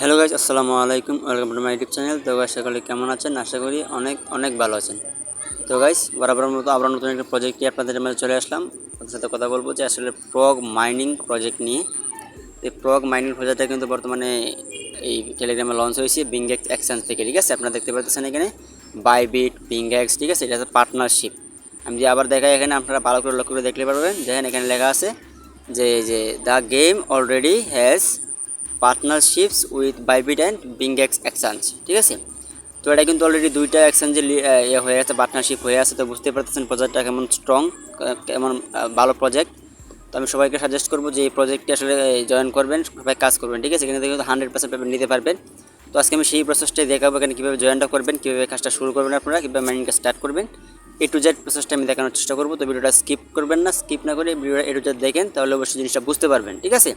Hello guys আসসালামু আলাইকুম, welcome to my YouTube channel. তো গাইজ সকলে কেমন আছেন? আশা করি অনেক অনেক ভালো আছেন। তো গাইজ বরাবর মতো আবার নতুন একটা প্রজেক্ট নিয়ে আপনাদের মাঝে চলে আসলাম। আপনাদের সাথে কথা বলব যে আসলে প্রগ মাইনিং প্রজেক্ট নিয়ে। এই প্রগ মাইনিং প্রজেক্টটা কিন্তু বর্তমানে এই টেলিগ্রামে লঞ্চ হয়েছে বিংগেক্স এক্সচেঞ্জ থেকে, ঠিক আছে? আপনারা দেখতে পাচ্ছেন এখানে বাইবিট বিংগেক্স ঠিক আছে? এটা হচ্ছে পার্টনারশিপ আমি যে আবার দেখাই এখানে, আপনারা ভালো করে লক্ষ্য করে দেখতে পারবেন। দেখেন এখানে লেখা আছে যে যে the game already has partnerships with Bybit and BingX exchange ঠিক আছে? তো এটা কিন্তু অলরেডি দুইটা এক্সচেঞ্জে ইয়ে হয়ে আছে পার্টনারশিপ হয়ে আছে, তো বুঝতে পারতেছেন প্রজেক্টটা কেমন স্ট্রং কেমন ভালো প্রজেক্ট তো আমি সবাইকে সাজেস্ট করব যে এই প্রজেক্টটি আসলে জয়েন করবেন, সবাই কাজ করবেন, ঠিক আছে? কিন্তু হান্ড্রেড পার্সেন্ট পেমেন্ট নিতে পারবেন। তো আজকে আমি সেই প্রসেসটাই দেখাবো এখানে কীভাবে জয়েনটা করবেন, কীভাবে কাজটা শুরু করবেন আপনারা, কীভাবে মাইনিংটা স্টার্ট করবেন। এ টু জেড প্রসেসটা আমি দেখানোর চেষ্টা করব, তো ভিডিওটা স্কিপ করবেন না স্কিপ না করে ভিডিওটা এ টু জেড দেখেন, তাহলে অবশ্যই জিনিসটা বুঝতে পারবেন, ঠিক আছে?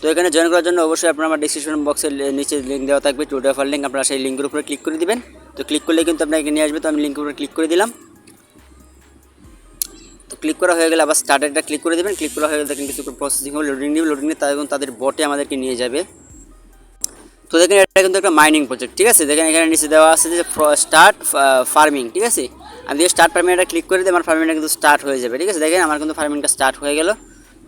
তো এখানে জয়েন করার জন্য অবশ্যই আপনার আমার ডিসক্রিপশন বক্সের নিচে লিঙ্ক দেওয়া থাকবে টুডে অফার লিঙ্ক আপনারা সেই লিঙ্কের উপরে ক্লিক করে দিবেন। তো ক্লিক করলে কিন্তু আপনাকে নিয়ে আসবে, তো আমি লিঙ্কের উপরে ক্লিক করে দিলাম। তো ক্লিক করা হয়ে গেলে আবার স্টার্টারটা ক্লিক করে দেবেন ক্লিক করা হয়ে গেলে কিছু প্রসেসিং হবে লোডিং নিবে লোডিং নিয়ে তাদের তাদের বটে আমাদেরকে নিয়ে যাবে। তো দেখেন এটা কিন্তু একটা মাইনিং প্রজেক্ট ঠিক আছে? দেখেন এখানে নিচে দেওয়া আছে যে স্টার্ট ফার্মিং ঠিক আছে? আমি যদি স্টার্ট ফার্মিং এটা ক্লিক করে দিই, আমার ফার্মিংটা কিন্তু স্টার্ট হয়ে যাবে, ঠিক আছে? দেখেন আমার কিন্তু ফার্মিংটা স্টার্ট হয়ে গেল।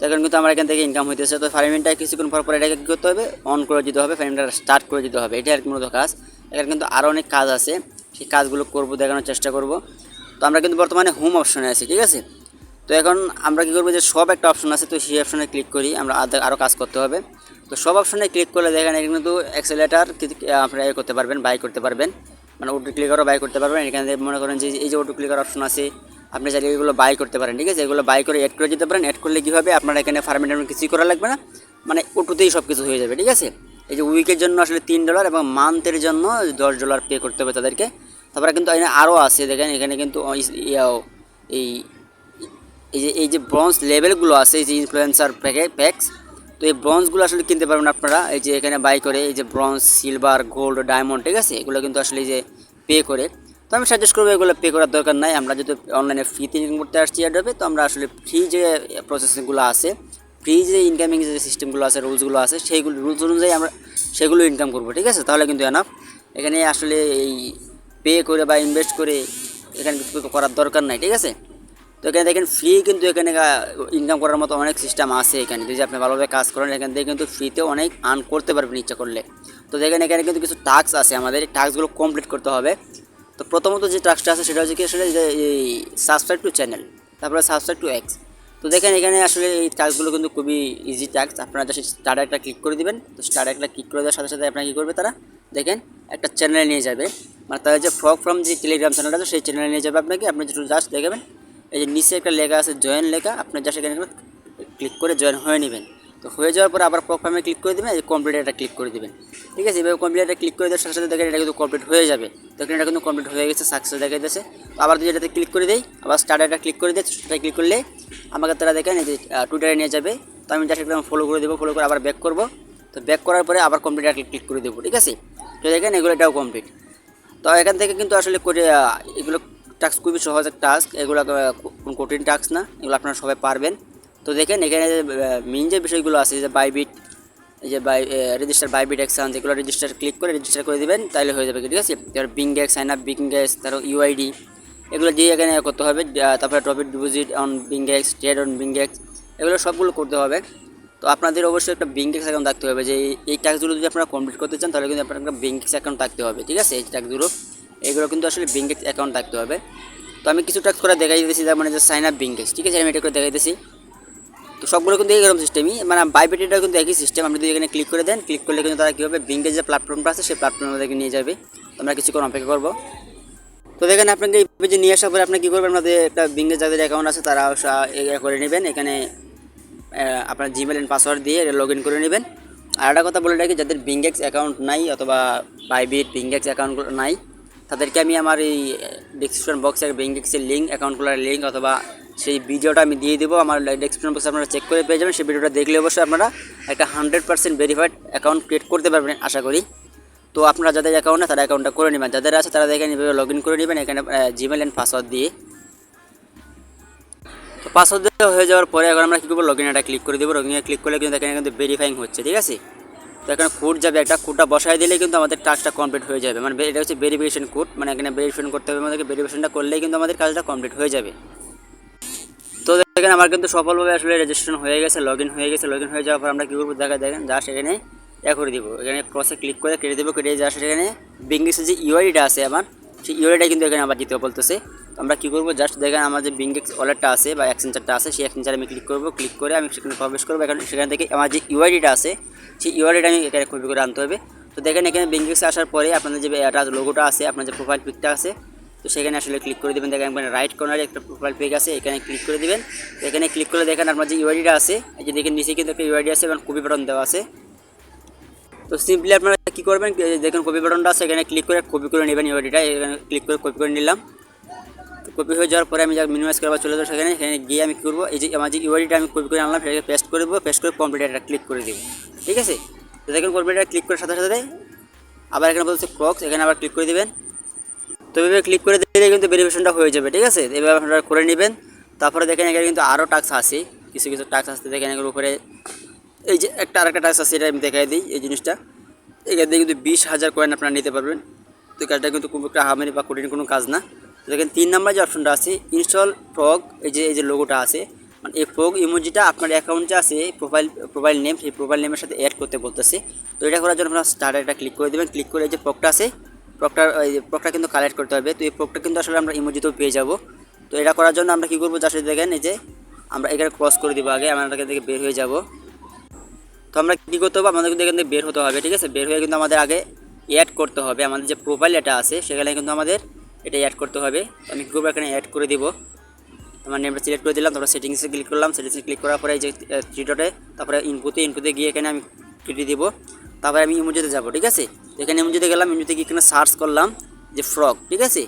তো এখন কিন্তু আমার এখান থেকে ইনকাম হইতেছে। তো ফার্মিংটা কিছুক্ষণ পর পর এটাকে কী করতে হবে? অন করে দিতে হবে ফার্মিংটা স্টার্ট করে দিতে হবে। এটাই আর কি মূলত কাজ। এখানে কিন্তু আরও অনেক কাজ আছে। সেই কাজগুলো করব, দেখানোর চেষ্টা করব। তো আমরা কিন্তু বর্তমানে হোম অপশনে আছি, ঠিক আছে? তো এখন আমরা কী করব যে সব একটা অপশন আছে, তো সেই অপশনে ক্লিক করি। আমরা আরও কাজ করতে হবে। তো সব অপশনে ক্লিক করলে দেখেন এখানে কিন্তু অ্যাক্সেলেটার আপনারা ইয়ে করতে পারবেন বাই করতে পারবেন। মানে অটো ক্লিকারও বাই করতে পারবেন। এখানে মনে করেন যে এই যে অটো ক্লিকার অপশন আছে। আপনি চাইলে এগুলো বাই করতে পারেন, ঠিক আছে? এগুলো বাই করে অ্যাড করে দিতে পারেন। অ্যাড করলে কী হবে? আপনার এখানে ফার্মের কিছুই করা লাগবে না। মানে অটোতেই সব কিছু হয়ে যাবে, ঠিক আছে? এই যে উইকের জন্য আসলে তিন ডলার এবং মান্থের জন্য দশ ডলার পে করতে হবে তাদেরকে। তারপরে কিন্তু এখানে আরও আছে, দেখেন, এখানে কিন্তু এই এই যে এই যে ব্রঞ্জ লেভেলগুলো আছে, এই যে ইনফ্লুয়েন্সার প্যাকে প্যাক্স তো এই ব্রঞ্জগুলো আসলে কিনতে পারবেন আপনারা। এই যে এখানে বাই করে, এই যে ব্রঞ্জ সিলভার গোল্ড ডায়মন্ড ঠিক আছে? এগুলো কিন্তু আসলে এই যে পে করে। তো আমি সাজেস্ট করব এগুলো পে করার দরকার নাই। আমরা যদি অনলাইনে ফ্রিতে ইনকাম করতে আসছি অ্যাডবে তো আমরা আসলে ফ্রি যে প্রসেসিংগুলো আছে ফ্রি যে ইনকামিং যে সিস্টেমগুলো আছে রুলসগুলো আছে, সেইগুলো রুলস অনুযায়ী আমরা সেগুলো ইনকাম করব, ঠিক আছে? তাহলে কিন্তু এনাফ এখানে আসলে এই পে করে বা ইনভেস্ট করে এখানে কিছু করার দরকার নাই, ঠিক আছে? তো এখানে দেখেন ফ্রি কিন্তু এখানে ইনকাম করার মতো অনেক সিস্টেম আছে এখানে। যদি আপনি ভালোভাবে কাজ করেন, এখান থেকে কিন্তু ফ্রিতে অনেক আর্ন করতে পারবেন ইচ্ছা করলে। তো দেখেন এখানে কিন্তু কিছু টাস্ক আছে আমাদের। এই টাস্কগুলো কমপ্লিট করতে হবে। তো প্রথমত যে টাস্কটা আছে সেটা হচ্ছে কি আসলে এই সাবস্ক্রাইব টু চ্যানেল তারপরে সাবস্ক্রাইব টু এক্স তো দেখেন এখানে আসলে এই টাস্কগুলো কিন্তু খুবই ইজি টাস্ক আপনারা জাস্ট স্টার্ট একটা ক্লিক করে দিবেন। তো স্টার্ট একটা ক্লিক করে দেওয়ার সাথে সাথে আপনারা কী করবে তারা? দেখেন একটা চ্যানেলে নিয়ে যাবে। মানে তাদের যে ফ্রক ফ্রম যে টেলিগ্রাম চ্যানেল আছে, সেই চ্যানেলে নিয়ে যাবে আপনাকে। আপনি যেটু জাস্ট দেখবেন। এই যে নিচে একটা লেখা আছে জয়েন লেখা। আপনার জাস্ট এখানে ক্লিক করে জয়েন হয়ে নেবেন। তো হয়ে যাওয়ার পরে আবার প্রোফার্মে ক্লিক করে দেবেন কমপ্লিট এটা ক্লিক করে দেবেন। ঠিক আছে? এভাবে কমপ্লিট এটা ক্লিক করে দেওয়ার সাথে সাথে দেখেন এটা কিন্তু কমপ্লিট হয়ে যাবে। দেখেন এটা কিন্তু কমপ্লিট হয়ে গেছে সাকসেস দেখা যাচ্ছে। তো আবার যদি এটাতে ক্লিক করে দেই, আবার স্টার্ট এটা ক্লিক করে দিই সেটা ক্লিক করলে আমাকে তারা দেখেন এই যে টুইটারে নিয়ে যাবে। তো আমি জাস্ট একদম ফলো করে দেবো ফলো করে আবার ব্যাক করব। তো ব্যাক করার পরে আবার কমপ্লিট এটা ক্লিক করে দেবো, ঠিক আছে? তো দেখেন এগুলো এটাও কমপ্লিট তো এখান থেকে কিন্তু আসলে করে এগুলো টাস্ক খুবই সহজ টাস্ক এগুলো কোনো কঠিন টাস্ক না, এগুলো আপনারা সবাই পারবেন। তো দেখেন এখানে মেন যে বিষয়গুলো আছে, যে বাইবিট এই যে বাই রেজিস্টার বাইবিট এক্সান্স এগুলো রেজিস্টার ক্লিক করে রেজিস্টার করে দিবেন তাহলে হয়ে যাবে, ঠিক আছে? এবার বিংগ্যাক্স সাইন আপ বিংগ্যাক্স তারপর ইউআইডি এগুলো দিয়ে এখানে করতে হবে তারপরে topic deposit on BingX trade on BingX এগুলো সবগুলো করতে হবে। তো আপনাদের অবশ্যই একটা বিংকেক্স অ্যাকাউন্ট থাকতে হবে, যে এই- ট্যাক্সগুলো যদি আপনারা কমপ্লিট করতে চান, তাহলে কিন্তু আপনার একটা বিংকেক্স অ্যাকাউন্ট থাকতে হবে, ঠিক আছে? এই ট্যাক্সগুলো এগুলো কিন্তু আসলে বিংকেক্স অ্যাকাউন্ট থাকতে হবে। তো আমি কিছু ট্যাক্স করে দেখাই দিতেছি যেমন যে সাইন আপ বিংকেক্স ঠিক আছে? আমি এটা করে দেখাই দিতেছি তো সবগুলো কিন্তু এইরকম সিস্টেমই মানে বাইবেটিটা কিন্তু একই সিস্টেম আপনি যদি এখানে ক্লিক করে দেন ক্লিক করলে কিন্তু তারা কীভাবে হবে যে প্ল্যাটফর্মটা আছে, সেই প্ল্যাটফর্মের মধ্যে নিয়ে যাবে। আমরা কিছুক্ষণ অপেক্ষা করব। তো দেখেন, আপনাকে এই পেজে নিয়ে আসার পরে আপনি কী করবেন? আপনাদের একটা বিঙ্গের যাদের অ্যাকাউন্ট আছে, তারা করে নেবেন। এখানে আপনার জিমেল অ্যান্ড পাসওয়ার্ড দিয়ে লগ ইন করে নেবেন। আর একটা কথা বলে রাখি, যাদের বিংগেক্স অ্যাকাউন্ট নাই অথবা বাইবিট বিংগেক্স অ্যাকাউন্ট নাই, তাদেরকে আমি আমার এই ডিসক্রিপশন বক্সের বিংগেক্সের লিঙ্ক অ্যাকাউন্টগুলোর লিঙ্ক অথবা সেই ভিডিওটা আমি দিয়ে দেবো। আমার ডিসক্রিপশন বক্সে আপনারা চেক করে পেয়ে যাবেন। সেই ভিডিওটা দেখলে অবশ্যই আপনারা একটা hundred percent verified account create করতে পারবেন, আশা করি। তো আপনারা যাদের অ্যাকাউন্ট তারা অ্যাকাউন্টটা করে নেবেন। যাদের আছে, তারা দেখেন এভাবে লগ করে নেবেন এখানে জিমেল অ্যান্ড পাসওয়ার্ড দিয়ে। তো পাসওয়ার্ড দেওয়া হয়ে যাওয়ার পরে এখন আমরা কী করব? লগ এটা ক্লিক করে দেবো। লগ ক্লিক করলে কিন্তু এখানে কিন্তু ভেরিফাইং হচ্ছে, ঠিক আছে? তো এখানে কোড যাবে, একটা কোডটা বসাই দিলে কিন্তু আমাদের টাস্কটা কমপ্লিট হয়ে যাবে। মানে এটা হচ্ছে ভেরিফিকেশন কোড মানে এখানে ভেরিফিকেশন করতে হবে আমাদেরকে। ভেরিফিকেশনটা করলেই কিন্তু আমাদের কাজটা কমপ্লিট হয়ে যাবে। তো দেখেন, আমার কিন্তু সফলভাবে আসলে রেজিস্ট্রেশন হয়ে গেছে লগ ইন হয়ে গেছে লগ ইন হয়ে যাওয়ার পর আমরা কী করব দেখা, দেখেন জাস্ট এখানে ইয়া করে দিব। এখানে ক্রসে ক্লিক করে কেটে দেবো, কেটে জাস্ট এখানে বিঙ্গিক্সের যে ইউআইডিটা আছে আমার, সেই ইউআইডিটা কিন্তু এখানে আবার দিতে বলতেছে। তো আমরা কী করব জাস্ট দেখেন, আমার যে বিঙ্গিক্স ওয়ালেটটা আছে বা অ্যাক্সেঞ্চারটা আছে, সেই অ্যাক্সেঞ্চারে আমি ক্লিক করব ক্লিক করে আমি সেখানে প্রবেশ করব। এখানে সেখান থেকে আমার যে ইউআইডিটা আছে, সেই ইউআইডিটা আমি এখানে কপি করে আনতে হবে। তো দেখেন, এখানে বিঙ্গিক্সে আসার পরে আপনাদের যে লোগোটা আছে, আপনার যে প্রোফাইল পিকটা আছে তো সেখানে আসলে ক্লিক করে দেবেন। দেখেন এখানে রাইট কর্নারে একটা প্রোফাইল পেজ আছে, এখানে ক্লিক করে দিবেন। এখানে ক্লিক করে দেখেন আপনার যে ইউআইডিটা আছে, এই যে দেখেন নিচে কিন্তু একটা ইউআইডি আছে এবং কপি বাটন দেওয়া আছে। তো সিম্পলি আপনারা কী করবেন দেখেন কপি বাটনটা আছে, এখানে ক্লিক করে কপি করে নেবেন ইউআইডিটা এখানে ক্লিক করে কপি করে নিলাম। তো কপি হয়ে যাওয়ার পরে আমি যা মিনিমাইজ করব, চলে যাব সেখানে। এখানে গিয়ে আমি কী করব, এই যে আমার যে ইউআইডিটা আমি কপি করে আনলাম, সেটাকে পেস্ট করে দেবো পেস্ট করে কম্পিউটারটা ক্লিক করে দেবো। ঠিক আছে? তো দেখেন কম্পিউটার ক্লিক করার সাথে সাথে আবার এখানে বলছে ক্রক্স এখানে আবার ক্লিক করে দেবেন। তো এভাবে ক্লিক করে দিলে কিন্তু ভেরিফিকেশনটা হয়ে যাবে, ঠিক আছে? এভাবে আপনারা করে নেবেন। তারপরে দেখেন এখানে কিন্তু আরও টাক্স আছে, কিছু কিছু টাক্স আসতে দেখেন এগুলোর উপরে এই যে একটা আরেকটা টাক্স আছে, এটা আমি দেখাই দিই এই জিনিসটা। এখান থেকে কিন্তু বিশ হাজার কয়েন আপনারা নিতে পারবেন। তো কাজটা কিন্তু খুব একটা হামারি বা কঠিন কোনো কাজ না। তো দেখেন তিন নাম্বার যে অপশনটা আছে ইনস্টল ফ্রগ এই যে এই যে লোগোটা আছে। মানে এই ফ্রগ ইমোজিটা আপনার অ্যাকাউন্টে আছে প্রোফাইল প্রোফাইল নেম সেই প্রোফাইল নেমের সাথে অ্যাড করতে বলতেছে। তো এটা করার জন্য আপনারা স্টার্ট একটা ক্লিক করে দেবেন। ক্লিক করে এই যে ফ্রগটা আছে প্রকটার এই প্রকটা কিন্তু কালেক্ট করতে হবে। তো এই প্রকটা কিন্তু আসলে আমরা ইমোজিতেও পেয়ে যাব। তো এটা করার জন্য আমরা কী করব? যার সাথে দেখেন, এই যে আমরা এখানে ক্রস করে দিব আগে, আমরা এখান থেকে বের হয়ে যাব। তো আমরা কী করতে হবে? আমাদের কিন্তু এখান থেকে বের হতে হবে, ঠিক আছে? বের হয়ে কিন্তু আমাদের আগে অ্যাড করতে হবে। আমাদের যে প্রোফাইল এটা আছে, সেখানে কিন্তু আমাদের এটা অ্যাড করতে হবে। আমি কী করব? এখানে অ্যাড করে দিব। আমার নেমটা সিলেক্ট করে দিলাম, তারপরে সেটিংসে ক্লিক করলাম। সেটিংসে ক্লিক করার পরে এই যে থ্রি তারপরে ইনপুটে ইনপুটে গিয়ে এখানে আমি কেটে দিব। তারপরে আমি ইমোজিতে যাব, ঠিক আছে? এখানে ইমোজিতে গেলাম ইমোজিতে গিয়ে এখানে সার্চ করলাম যে ফ্রক ঠিক আছে?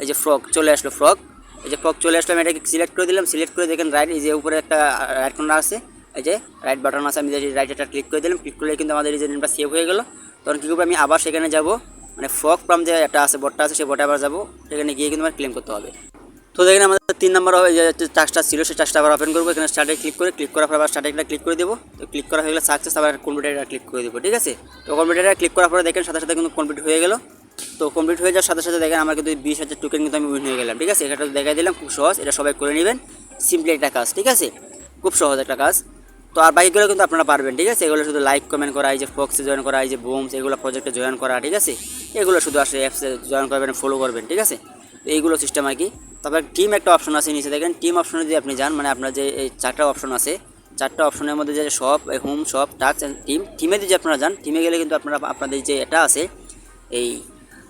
এই যে ফ্রক চলে আসলো ফ্রক এই যে ফ্রক চলে আসলো, আমি এটাকে সিলেক্ট করে দিলাম। সিলেক্ট করে দেখেন রাইট এই যে উপরে একটা রাইট কর্নার আছে। এই যে রাইট বাটন আছে, আমি রাইট এটা ক্লিক করে দিলাম ক্লিক করলে কিন্তু আমাদের এই যে নেমটা সেভ হয়ে গেলো। তখন কী করব, আমি আবার সেখানে যাব। মানে ফ্রক ফ্রম যে একটা আছে বটটা আছে সেই বটে আবার যাব। সেখানে গিয়ে কিন্তু আমার ক্লেম করতে হবে। তো দেখেন, আমাদের তিন নম্বর যে টাস্কটা ছিল, সেই টাস্কটা আবার ওপেন করব। এখানে স্টার্টে ক্লিক করে ক্লিক করার পর আবার স্টার্টে ক্লিক করে দেবো। তো ক্লিক করা হয়ে গেলে সাকসেস আবার কম্পিউটারটা ক্লিক করে দেবো, ঠিক আছে? তো কম্পিউটারটা ক্লিক করার পরে দেখেন, সাথে সাথে কিন্তু কমপ্লিট হয়ে গেল। তো কমপ্লিট হয়ে যাওয়ার সাথে সাথে দেখেন, আমার কিন্তু বিশ হাজার টোকেন কিন্তু আমি উইন হয়ে গেলাম, ঠিক আছে? এটা দেখাই দিলাম, খুব সহজ। এটা সবাই করে নেবেন। সিম্পলি একটা কাজ, ঠিক আছে? খুব সহজ একটা কাজ। তো আর বাকিগুলো কিন্তু আপনারা পারবেন, ঠিক আছে? এগুলো শুধু লাইক কমেন্ট করা, এই যে ফক্সে জয়েন করা, এই যে বুমস এগুলো প্রজেক্টে জয়েন করা, ঠিক আছে? এগুলো শুধু আসলে অ্যাপসে জয়েন করবেন ফলো করবেন, ঠিক আছে? তো এইগুলো সিস্টেম আর কি। তারপরে টিম একটা অপশন আছে নিচে। দেখেন টিম অপশনে যদি আপনি যান মানে আপনার যে এই চারটা অপশন আছে, চারটা অপশনের মধ্যে যে সব হোম সব টাচ অ্যান্ড টিম টিমে যদি আপনারা যান টিমে গেলে কিন্তু আপনারা, আপনাদের যে এটা আছে, এই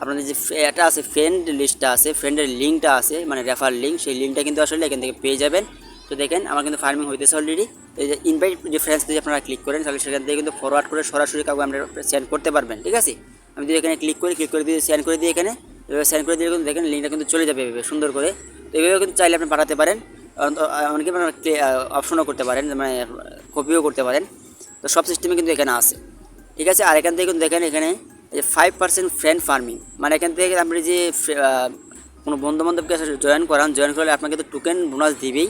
আপনাদের যে এটা আছে ফ্রেন্ড লিস্টটা আছে ফ্রেন্ডের লিঙ্কটা আছে মানে রেফার লিঙ্ক সেই লিঙ্কটা কিন্তু আসলে এখান থেকে পেয়ে যাবেন। তো দেখেন, আমার কিন্তু ফার্মিং হইতেছে অলরেডি এই যে ইনভাইট যে ফ্রেন্ডস যদি আপনারা ক্লিক করেন, তাহলে সেখান থেকে কিন্তু ফরওয়ার্ড করে সরাসরি কাউকে আমরা সেন্ড করতে পারবেন, ঠিক আছে? আমি যদি এখানে ক্লিক করি ক্লিক করে দিয়ে সেন্ড করে দিই এখানে। এভাবে সেন্ড করে দিলে কিন্তু দেখেন লিঙ্কটা কিন্তু চলে যাবে এভাবে, সুন্দর করে। তো এভাবে কিন্তু চাইলে আপনি পাঠাতে পারেন। অনেকে অপশনও করতে পারেন মানে কপিও করতে পারেন। তো সব সিস্টেমে কিন্তু এখানে আছে। ঠিক আছে? আর এখান থেকে কিন্তু দেখেন এখানে যে ফাইভ পার্সেন্ট ফ্রেন্ড ফার্মিং মানে এখান থেকে আপনি যে কোনো বন্ধু বান্ধবকে জয়েন করান জয়েন করলে আপনাকে তো টোকেন বোনাস দিবেই।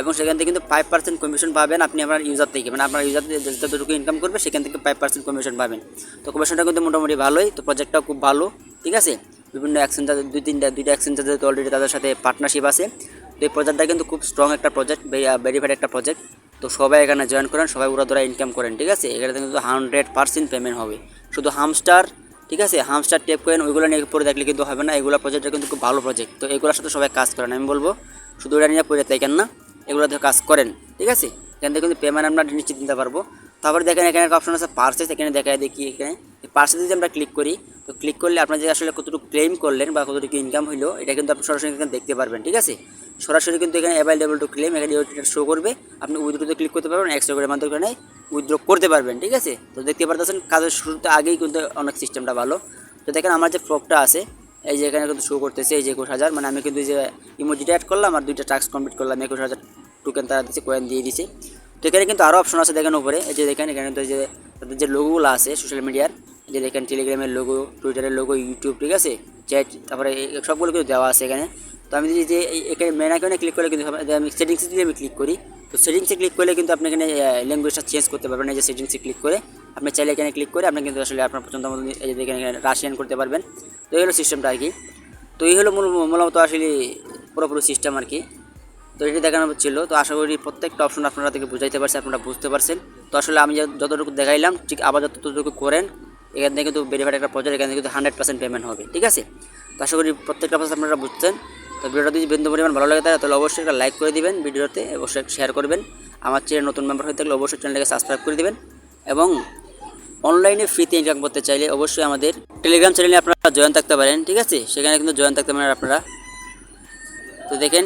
এবং সেখান থেকে কিন্তু ফাইভ পার্সেন্ট কমিশন পাবেন আপনি আপনার ইউজার থেকে। মানে আপনার ইউজার যতটুকু ইনকাম করবে, সেখান থেকে ফাইভ পার্সেন্ট কমিশন পাবেন। তো কমিশনটা কিন্তু মোটামুটি ভালোই। তো প্রজেক্টটাও খুব ভালো। ঠিক আছে? বিভিন্ন অ্যাক্সেন্টার দুই তিনটা, দুইটা অ্যাক্সেন্টার যেহেতু অলরেডি তাদের সাথে পার্টনারশিপ আছে। তো এই প্রজেক্টটা কিন্তু খুব স্ট্রং একটা প্রজেক্ট ভেরিফাইড একটা প্রজেক্ট তো সবাই এখানে জয়েন করেন, সবাই উড়া ধরা ইনকাম করেন, ঠিক আছে? এখানে কিন্তু হান্ড্রেড পার্সেন্ট পেমেন্ট হবে। শুধু হামস্টার ঠিক আছে? হামস্টার টেপ করেন, ওইগুলো নিয়ে পরে দেখলে কিন্তু হবে না। এগুলো প্রজেক্টটা কিন্তু খুব ভালো প্রজেক্ট তো এগুলোর সাথে সবাই কাজ করেন, আমি বলব। শুধু ওটা নিয়ে পড়ে থাকেন না, এগুলো এগুলোতে কাজ করেন, ঠিক আছে? এখান থেকে কিন্তু পেমেন্ট আমরা নিশ্চিত দিতে পারব। তারপরে দেখেন এখানে একটা অপশন আছে পার্সেস এখানে দেখায় দেখি, এখানে। পার্সেস যদি আমরা ক্লিক করি, তো ক্লিক করলে আপনার যে আসলে কতটুকু ক্লেম করলেন বা কতটুকু ইনকাম হলো এটা কিন্তু আপনি সরাসরি এখানে দেখতে পারবেন, ঠিক আছে? সরাসরি কিন্তু এখানে অ্যাভেলেবল টু ক্লেম এখানে শো করবে, আপনি উইথড্রোতে ক্লিক করতে পারবেন এক্সট্রা করে মাধ্যমে এখানে উইথড্র করতে পারবেন, ঠিক আছে? তো দেখতে পারতেছেন, কাজের শুরুতে আগেই কিন্তু অনেক সিস্টেমটা ভালো। তো দেখেন আমার যে ফ্রকটা আছে, এই যে এখানে কিন্তু শো করতেছে, এই যে একুশ হাজার মানে আমি কিন্তু এই যে ইমোজিটা অ্যাড করলাম আর দুইটা টাস্ক কমপ্লিট করলাম, একুশ হাজার টোকেন তারা দিচ্ছে কয়েন দিয়ে দিছে। তো এখানে কিন্তু আরও অপশন আছে দেখেন উপরে, এই যে দেখেন এখানে তো যে তাদের যে লোগোগুলো আছে সোশ্যাল মিডিয়ার যে দেখেন টেলিগ্রামের লোগো টুইটারের লোগো ইউটিউব ঠিক আছে? চ্যাট তারপরে সবগুলো কিন্তু দেওয়া আছে এখানে। তো আমি যদি যে এখানে মেন আইকনে ক্লিক করলে কিন্তু আমি সেটিংসে যদি আমি ক্লিক করি। তো সেটিংসে ক্লিক করলে কিন্তু আপনি এখানে ল্যাঙ্গুয়েজটা চেঞ্জ করতে পারবেন এই যে সেটিংসে ক্লিক করে। আপনি চাইলে এখানে ক্লিক করে আপনি কিন্তু আসলে আপনার পছন্দ মতো এই যে দেখেন এখানে রাশিয়ান করতে পারবেন। তো এই হলো সিস্টেমটা আর কি। তো এই হলো মূল, মূলত আসলে পুরোপুরি সিস্টেম আর কি। তো এটি দেখানো হচ্ছিল তো আশা করি প্রত্যেকটা অপশন আপনারা থেকে বুঝাইতে পারছেন, আপনারা বুঝতে পারছেন। তো আসলে আমি যতটুকু দেখাইলাম, ঠিক আবার যতটুকু করেন। এখান থেকে কিন্তু ভেরিফাইড একটা প্রজেক্ট এখান থেকে কিন্তু হান্ড্রেড পার্সেন্ট পেমেন্ট হবে, ঠিক আছে? তো আশা করি প্রত্যেকটা প্রসেস আপনারা বুঝছেন। তো ভিডিওটা যদি বিন্দু পরিমাণ ভালো লাগে তাহলে অবশ্যই একটা লাইক করে দিবেন ভিডিওতে, অবশ্যই শেয়ার করবেন। আমার চ্যানেল নতুন মেম্বার হয়ে থাকলে অবশ্যই চ্যানেলটাকে সাবস্ক্রাইব করে দিবেন। এবং অনলাইনে ফ্রিতে ইনকাম করতে চাইলে অবশ্যই আমাদের টেলিগ্রাম চ্যানেলে আপনারা জয়েন থাকতে পারেন, ঠিক আছে? সেখানে কিন্তু জয়েন থাকতে পারেন আপনারা। তো দেখেন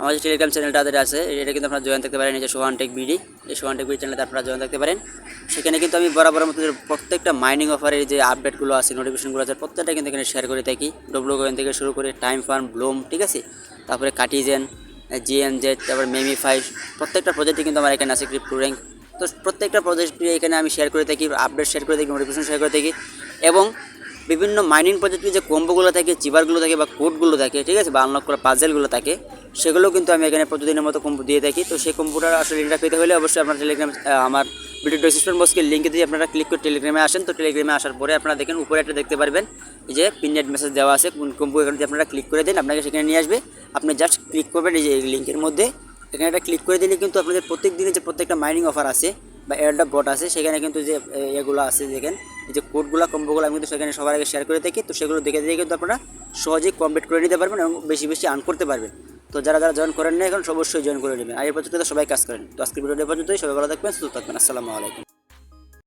আমার যে টেলিগ্রাম চ্যানেলটা তাদের আছে, এটা কিন্তু আপনারা জয়েন থাকতে পারেন, এই যে সোহান টেক বিডি এই সোহান টেক বিডি চ্যানেলতে আপনারা জয়েন থাকতে পারেন। সেখানে কিন্তু আমি বরাবর মতো প্রত্যেকটা মাইনিং অফারের যে আপডেটগুলো আছে নোটিফিকেশনগুলো আছে, প্রত্যেকটা কিন্তু এখানে শেয়ার করে থাকি। ডব্লু কয়েন থেকে শুরু করে টাইম ফার্ম ব্লুম ঠিক আছে? তারপরে কাটিজেন জিএন জেড তারপরে মেমি ফাইভ প্রত্যেকটা প্রজেক্টই কিন্তু আমার এখানে আছে ক্রিপ্টো র্যাঙ্ক তো প্রত্যেকটা প্রজেক্টই এখানে আমি শেয়ার করে থাকি আপডেট শেয়ার করে থাকি নোটিফিকেশন শেয়ার করে থাকি এবং বিভিন্ন মাইনিং প্রজেক্টের যে কম্বোগুলো থাকে চিবারগুলো থাকে বা কোডগুলো থাকে, ঠিক আছে? বা আনলক করা পাজেলগুলো থাকে সেগুলো কিন্তু আমি এখানে প্রতিদিনের মতো কম্বো দিয়ে থাকি। তো সেই কম্পিউটার আসলে লিঙ্কটা পেতে হলে অবশ্যই আপনার টেলিগ্রাম আমার ভিডিও ডিসক্রিপশন বক্সকে লিঙ্কে দিয়ে আপনারা ক্লিক করে টেলিগ্রামে আসেন। তো টেলিগ্রামে আসার পরে আপনারা দেখেন উপরে একটা দেখতে পারবেন যে পিননেট মেসেজ দেওয়া আছে। কোন কম্বো এখানে আপনারা ক্লিক করে দেন, আপনাকে সেখানে নিয়ে আসবে। আপনি জাস্ট ক্লিক করবেন এই যে লিঙ্কের মধ্যে। এখানে একটা ক্লিক করে দিলে কিন্তু আপনাদের প্রত্যেক দিনে যে প্রত্যেকটা মাইনিং অফার আছে বা এয়ারড্রপ বট আছে, সেখানে কিন্তু যে এগুলো আছে দেখেন যে কোডগুলো কম্বোগুলো আমি কিন্তু সেখানে সবার আগে শেয়ার করে থাকি। তো সেগুলো দেখে দেখে কিন্তু আপনারা সহজেই কমপ্লিট করে নিতে পারবেন এবং বেশি বেশি আর্ন করতে পারবেন। তো যারা যারা জয়েন করেন না এখন অবশ্যই জয়েন করে নেবেন। আর এই পর্যন্ত সবাই কাজ করেন। তো আজকের ভিডিওটা পর্যন্তই। সবাই ভালো থাকবেন, সুস্থ থাকবেন। আসসালামু আলাইকুম।